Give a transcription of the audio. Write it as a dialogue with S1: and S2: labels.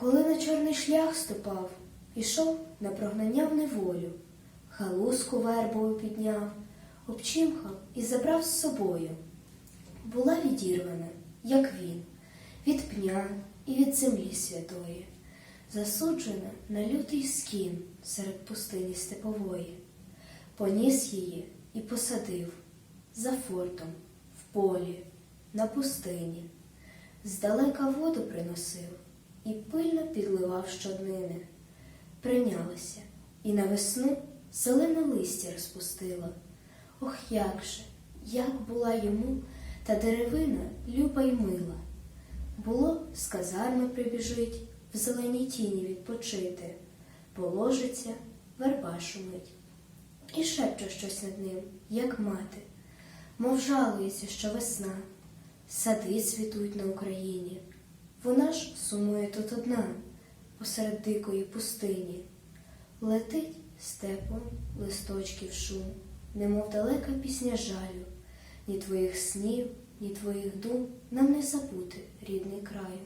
S1: Коли на чорний шлях ступав, ішов на прогнання в неволю, халузку вербою підняв, обчимхав і забрав з собою. Була відірвана, як він, від пня і від землі святої, засуджена на лютий скін серед пустині степової, поніс її і посадив за фортом, в полі, на пустині, здалека воду приносив і пильно підливав щоднини. Прийнялася і на весну зелене листя розпустила. Ох, як же, як була йому та деревина люба й мила. Було, з казарми прибіжить, в зеленій тіні відпочити, положиться, верба шумить. І шепче щось над ним, як мати, мов жалується, що весна, сади цвітуть на Україні. Вона ж сумує тут одна, посеред дикої пустині. Летить степом листочків шум, немов далека пісня жалю, ні твоїх снів, ні твоїх дум нам не забути, рідний краю.